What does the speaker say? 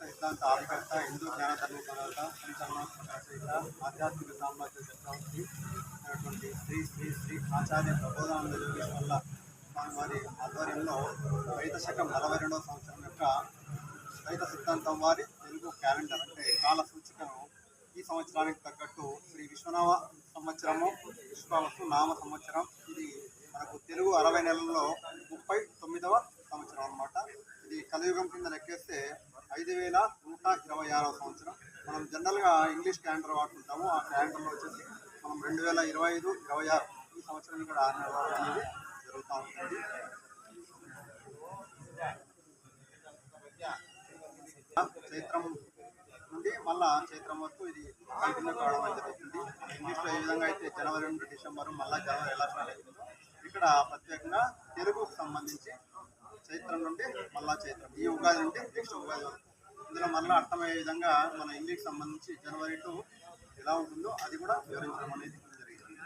సిద్ధాంత ఆధికర్త హిందూ జ్ఞాన ధర్మ సంచలన రచయిత ఆధ్యాత్మిక సామ్రాజ్య చక్రవర్తి అయినటువంటి శ్రీ శ్రీ శ్రీ ఆచార్య ప్రబోధానంద యోగేశ్ వల్ల వారి ఆధ్వర్యంలో ద్వైత శకం నలభై రెండవ సంవత్సరం యొక్క ద్వైత సిద్ధాంతం వారి తెలుగు క్యాలెండర్ అంటే కాల సూచికను ఈ సంవత్సరానికి తగ్గట్టు శ్రీ విశ్వనామ సంవత్సరము విశ్వావసు నామ సంవత్సరం. ఇది మనకు తెలుగు అరవై నెలల్లో ముప్పై తొమ్మిదవ సంవత్సరం అనమాట ఇది కలియుగం కింద లెక్కేస్తే ఐదు వేల నూట ఇరవై ఆరవ సంవత్సరం. మనం జనరల్గా ఇంగ్లీష్ క్యాలెండర్ వాడుకుంటాము. ఆ క్యాలెండర్లో వచ్చేసి మనం రెండు వేల ఇరవై ఐదు ఇరవై ఆరు ఈ సంవత్సరం ఇక్కడ ఆరు నెలలు అనేది జరుగుతూ ఉంటుంది. చైత్రం నుండి మళ్ళా చైత్రం వరకు ఇది కంటిన్యూ కావడం అనేది జరుగుతుంది. ఇంగ్లీష్లో ఏ విధంగా అయితే జనవరి నుండి డిసెంబర్ మళ్ళా జనవరి ఎలా ఇక్కడ ప్రత్యేకంగా తెలుగుకు సంబంధించి చైత్రం నుండి మళ్ళా చైత్రం. ఈ ఉగాది నుండి నెక్స్ట్ ఉగాది వరకు. ఇందులో మళ్ళీ అర్థమయ్యే విధంగా మన ఇంగ్లీష్కి సంబంధించి జనవరి టు ఎలా ఉంటుందో అది కూడా వివరించడం అనేది జరిగింది.